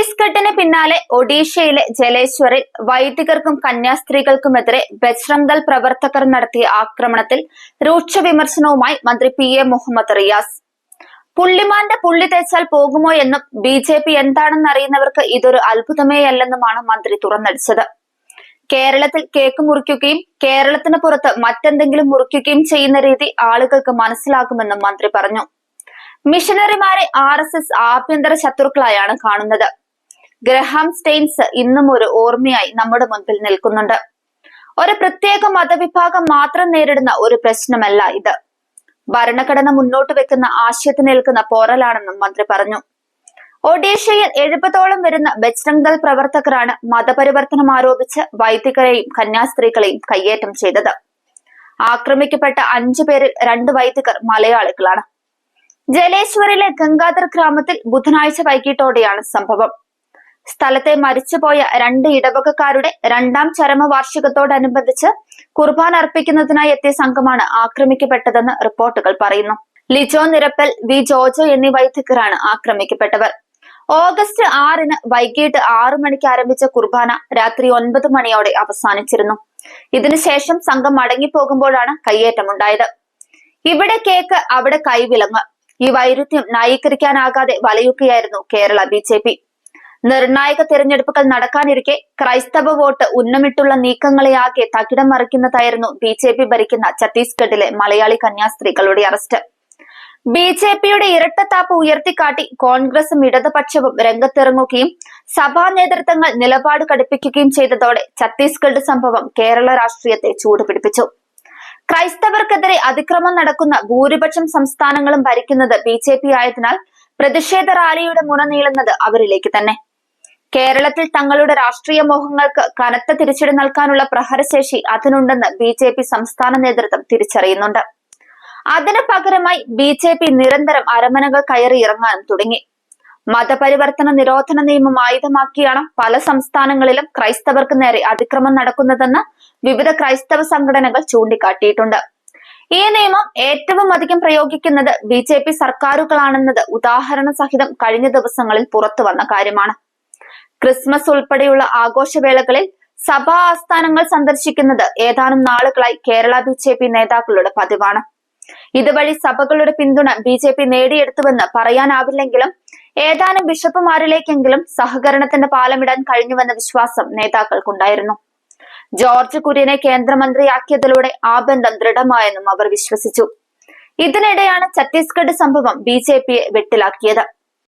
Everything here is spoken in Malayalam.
ഛത്തീസ്ഗഡിന് പിന്നാലെ ഒഡീഷയിലെ ജലേശ്വറിൽ വൈദികർക്കും കന്യാസ്ത്രീകൾക്കുമെതിരെ ബജ്രംഗൽ പ്രവർത്തകർ നടത്തിയ ആക്രമണത്തിൽ രൂക്ഷ വിമർശനവുമായി മന്ത്രി പി എ മുഹമ്മദ് റിയാസ്. പുള്ളിമാന്റെ പുള്ളി തേച്ചാൽ പോകുമോ എന്നും ബി ജെ പി എന്താണെന്ന് അറിയുന്നവർക്ക് ഇതൊരു അത്ഭുതമേയല്ലെന്നുമാണ് മന്ത്രി തുറന്നടിച്ചത്. കേരളത്തിൽ കേക്ക് മുറിക്കുകയും കേരളത്തിന് പുറത്ത് മറ്റെന്തെങ്കിലും മുറിക്കുകയും ചെയ്യുന്ന രീതി ആളുകൾക്ക് മനസ്സിലാകുമെന്നും മന്ത്രി പറഞ്ഞു. മിഷനറിമാരെ ആർ എസ് എസ് ആഭ്യന്തര ശത്രുക്കളായാണ് കാണുന്നത്. ഗ്രഹാം സ്റ്റെയിൻസ് ഇന്നും ഒരു ഓർമ്മയായി നമ്മുടെ മുൻപിൽ നിൽക്കുന്നുണ്ട്. ഒരു പ്രത്യേക മതവിഭാഗം മാത്രം നേരിടുന്ന ഒരു പ്രശ്നമല്ല ഇത്. ഭരണഘടന മുന്നോട്ട് വെക്കുന്ന ആശയത്തിനേൽക്കുന്ന പോറലാണെന്നും മന്ത്രി പറഞ്ഞു. ഒഡീഷയിൽ എഴുപതോളം വരുന്ന ബജ്രംഗ് പ്രവർത്തകരാണ് മതപരിവർത്തനം ആരോപിച്ച് വൈദികരെയും കന്യാസ്ത്രീകളെയും കയ്യേറ്റം ചെയ്തത്. ആക്രമിക്കപ്പെട്ട അഞ്ചു പേരിൽ രണ്ട് വൈദികർ മലയാളികളാണ്. ജലേശ്വറിലെ ഗംഗാധർ ഗ്രാമത്തിൽ ബുധനാഴ്ച വൈകിട്ടോടെയാണ് സംഭവം. സ്ഥലത്തെ മരിച്ചുപോയ രണ്ട് ഇടവകക്കാരുടെ രണ്ടാം ചരമവാർഷികത്തോടനുബന്ധിച്ച് കുർബാൻ അർപ്പിക്കുന്നതിനായി എത്തിയ സംഘമാണ് ആക്രമിക്കപ്പെട്ടതെന്ന് റിപ്പോർട്ടുകൾ പറയുന്നു. ലിജോ നിരപ്പൽ വി ജോജോ എന്നീ വൈദികരാണ് ആക്രമിക്കപ്പെട്ടവർ. ഓഗസ്റ്റ് ആറിന് വൈകിട്ട് ആറു മണിക്ക് ആരംഭിച്ച കുർബാന രാത്രി ഒൻപത് മണിയോടെ അവസാനിച്ചിരുന്നു. ഇതിനുശേഷം സംഘം മടങ്ങിപ്പോകുമ്പോഴാണ് കയ്യേറ്റമുണ്ടായത്. ഇവിടെ കേക്ക് അവിടെ കൈവിലങ്ങ് ഈ വൈരുദ്ധ്യം ന്യായീകരിക്കാനാകാതെ വലയുകയായിരുന്നു കേരള ബി നിർണായക തെരഞ്ഞെടുപ്പുകൾ നടക്കാനിരിക്കെ ക്രൈസ്തവ വോട്ട് ഉന്നമിട്ടുള്ള നീക്കങ്ങളെ ആകെ തകിടം മറിക്കുന്നതായിരുന്നു ബി ജെ പി ഭരിക്കുന്ന ഛത്തീസ്ഗഡിലെ മലയാളി കന്യാസ്ത്രീകളുടെ അറസ്റ്റ്. ബി ജെ പിയുടെ ഇരട്ടത്താപ്പ് ഉയർത്തിക്കാട്ടി കോൺഗ്രസും ഇടതുപക്ഷവും രംഗത്തിറങ്ങുകയും സഭാ നേതൃത്വങ്ങൾ നിലപാട് കടുപ്പിക്കുകയും ചെയ്തതോടെ ഛത്തീസ്ഗഡ് സംഭവം കേരള രാഷ്ട്രീയത്തെ ചൂടുപിടിപ്പിച്ചു. ക്രൈസ്തവർക്കെതിരെ അതിക്രമം നടക്കുന്ന ഭൂരിപക്ഷം സംസ്ഥാനങ്ങളും ഭരിക്കുന്നത് ബി ജെ പി ആയതിനാൽ പ്രതിഷേധ റാലിയുടെ മുന നീളുന്നത് അവരിലേക്ക് തന്നെ. കേരളത്തിൽ തങ്ങളുടെ രാഷ്ട്രീയ മോഹങ്ങൾക്ക് കനത്ത തിരിച്ചടി നൽകാനുള്ള പ്രഹരശേഷി അതിനുണ്ടെന്ന് ബി ജെ പി സംസ്ഥാന നേതൃത്വം തിരിച്ചറിയുന്നുണ്ട്. അതിന് പകരമായി ബി ജെ പി നിരന്തരം അരമനകൾ കയറി ഇറങ്ങാനും തുടങ്ങി. മതപരിവർത്തന നിരോധന നിയമം ആയുധമാക്കിയാണ് പല സംസ്ഥാനങ്ങളിലും ക്രൈസ്തവർക്ക് നേരെ അതിക്രമം നടക്കുന്നതെന്ന് വിവിധ ക്രൈസ്തവ സംഘടനകൾ ചൂണ്ടിക്കാട്ടിയിട്ടുണ്ട്. ഈ നിയമം ഏറ്റവും അധികം പ്രയോഗിക്കുന്നത് ബി ജെ പി സർക്കാരുകളാണെന്നത് ഉദാഹരണ സഹിതം കഴിഞ്ഞ ദിവസങ്ങളിൽ പുറത്തു വന്ന കാര്യമാണ്. ക്രിസ്മസ് ഉൾപ്പെടെയുള്ള ആഘോഷവേളകളിൽ സഭാ ആസ്ഥാനങ്ങൾ സന്ദർശിക്കുന്നത് ഏതാനും നാളുകളായി കേരള ബി ജെ പി നേതാക്കളുടെ പതിവാണ്. ഇതുവഴി സഭകളുടെ പിന്തുണ ബി ജെ പി നേടിയെടുത്തുവെന്ന് പറയാനാവില്ലെങ്കിലും ഏതാനും ബിഷപ്പുമാരിലേക്കെങ്കിലും സഹകരണത്തിന്റെ പാലമിടാൻ കഴിഞ്ഞുവെന്ന വിശ്വാസം നേതാക്കൾക്കുണ്ടായിരുന്നു. ജോർജ് കുര്യനെ കേന്ദ്രമന്ത്രിയാക്കിയതിലൂടെ ആ ബന്ധം ദൃഢമായെന്നും അവർ വിശ്വസിച്ചു. ഇതിനിടെയാണ് ഛത്തീസ്ഗഡ് സംഭവം ബി ജെ പിയെ വെട്ടിലാക്കിയത്.